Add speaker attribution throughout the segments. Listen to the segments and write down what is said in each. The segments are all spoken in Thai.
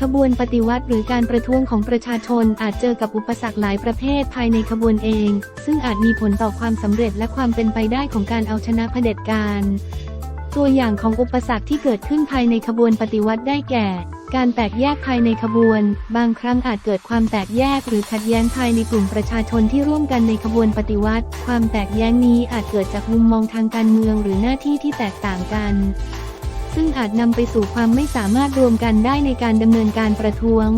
Speaker 1: ขบวนปฏิวัติหรือการประท้วงของประชาชนอาจเจอกับอุปสรรคหลายประเภทภายในขบวนเอง ซึ่งอาจมีผลต่อความสำเร็จและความเป็นไปได้ของการเอาชนะเผด็จการ ตัวอย่างของอุปสรรคที่เกิดขึ้นภายในขบวนปฏิวัติได้แก่ การแตกแยกภายในขบวน บางครั้งอาจเกิดความแตกแยกหรือขัดแย้งภายในกลุ่มประชาชนที่ร่วมกันในขบวนปฏิวัติ ความแตกแย้งนี้อาจเกิดจากมุมมองทางการเมืองหรือหน้าที่ที่แตกต่างกัน ซึ่งอาจนำไปสู่ความไม่สามารถรวมกันได้ในการดำเนินการประท้วง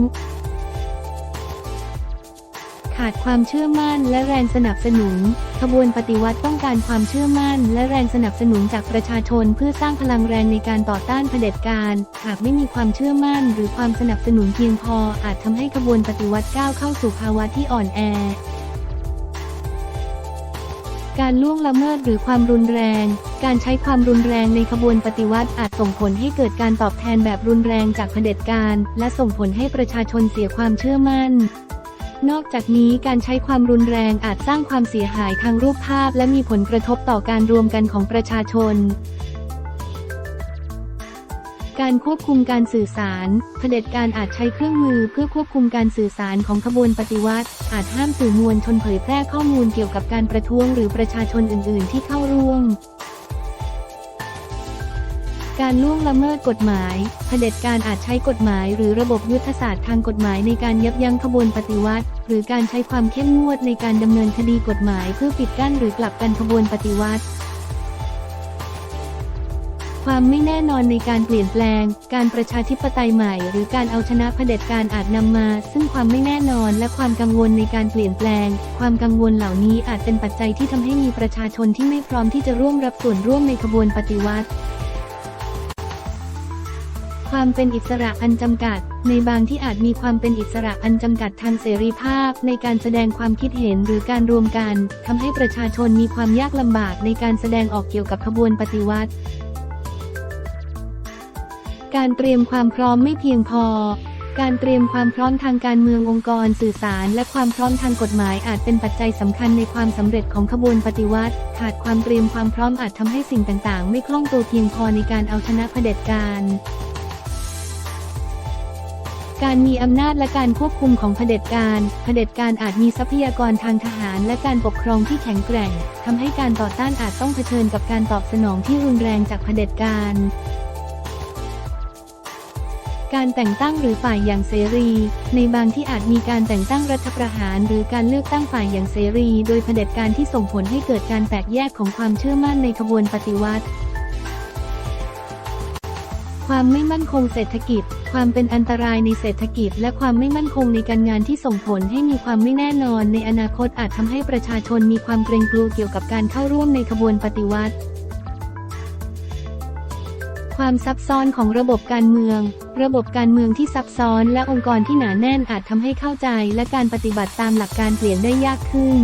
Speaker 1: ขาดความเชื่อมั่นและแรงสนับสนุน ขบวนปฏิวัติต้องการความเชื่อมั่น และแรงสนับสนุนจากประชาชนเพื่อสร้างพลังแรงในการต่อต้านเผด็จการ หากไม่มีความเชื่อมั่น หรือความสนับสนุนเพียงพออาจทำให้ขบวนปฏิวัติก้าวเข้าสู่ภาวะที่อ่อนแอ การล่วงละเมิดหรือความรุนแรง การใช้ความรุนแรงในขบวนปฏิวัติอาจส่งผลให้เกิดการตอบแทนแบบรุนแรงจากเผด็จการ และส่งผลให้ประชาชนเสียความเชื่อมั่น นอกจากนี้การใช้ความรุนแรงอาจสร้างความเสียหายทางรูปภาพ และมีผลกระทบต่อการรวมกันของประชาชน การควบคุมการสื่อสาร เผด็จการอาจใช้เครื่องมือเพื่อควบคุมการสื่อสารของขบวนปฏิวัติ อาจห้ามสื่อมวลชนเผยแพร่ข้อมูลเกี่ยวกับการประท้วงหรือประชาชนอื่น ๆ ที่เข้าร่วม การล่วงละเมิดกฎหมาย เผด็จการอาจใช้กฎหมายหรือระบบยุทธศาสตร์ทางกฎหมายในการยับยั้งขบวนปฏิวัติ หรือการใช้ความเข้มงวดในการดำเนินคดีกฎหมายเพื่อปิดกั้นหรือกลับกันขบวนปฏิวัติ ความไม่แน่นอนในการเปลี่ยนแปลง การประชาธิปไตยใหม่ หรือการเอาชนะเผด็จการอาจนำมา ซึ่งความไม่แน่นอนและความกังวลในการเปลี่ยนแปลง ความกังวลเหล่านี้อาจเป็นปัจจัยที่ทำให้มีประชาชนที่ไม่พร้อมที่จะร่วมรับส่วนร่วมในขบวนปฏิวัติความเป็นอิสระอันจำกัด ในบางที่อาจมีความเป็นอิสระอันจำกัดทางเสรีภาพ ในการแสดงความคิดเห็นหรือการรวมกันทำให้ประชาชนมีความยากลำบากในการแสดงออกเกี่ยวกับขบวนปฏิวัติ การเตรียมความพร้อมไม่เพียงพอ การเตรียมความพร้อมทางการเมืององค์กรสื่อสาร และความพร้อมทางกฎหมายอาจเป็นปัจจัยสำคัญในความสำเร็จของขบวนปฏิวัติ ขาดความเตรียมความพร้อมอาจทำให้สิ่งต่างๆ ไม่คล่องตัวเพียงพอในการเอาชนะเผด็จการการมีอำนาจและการควบคุมของเผด็จการ เผด็จการอาจมีทรัพยากรทางทหารและการปกครองที่แข็งแกร่ง ทำให้การต่อต้านอาจต้องเผชิญกับการตอบสนองที่รุนแรงจากเผด็จการ การแต่งตั้งหรือฝ่ายอย่างเสรี ในบางที่อาจมีการแต่งตั้งรัฐประหาร หรือการเลือกตั้งฝ่ายอย่างเสรี โดยเผด็จการที่ส่งผลให้เกิดการแตกแยกของความเชื่อมั่นในขบวนปฏิวัติ ความไม่มั่นคงเศรษฐกิจ ความเป็นอันตรายในเศรษฐกิจ และความไม่มั่นคงในการงานที่ส่งผลให้มีความไม่แน่นอน ในอนาคตอาจทำให้ประชาชนมีความเกรงกลัวเกี่ยวกับการเข้าร่วมในขบวนปฏิวัติ ความซับซ้อนของระบบการเมือง ระบบการเมืองที่ซับซ้อนและองค์กรที่หนาแน่นอาจทำให้เข้าใจและการปฏิบัติตามหลักการเปลี่ยนได้ยากขึ้น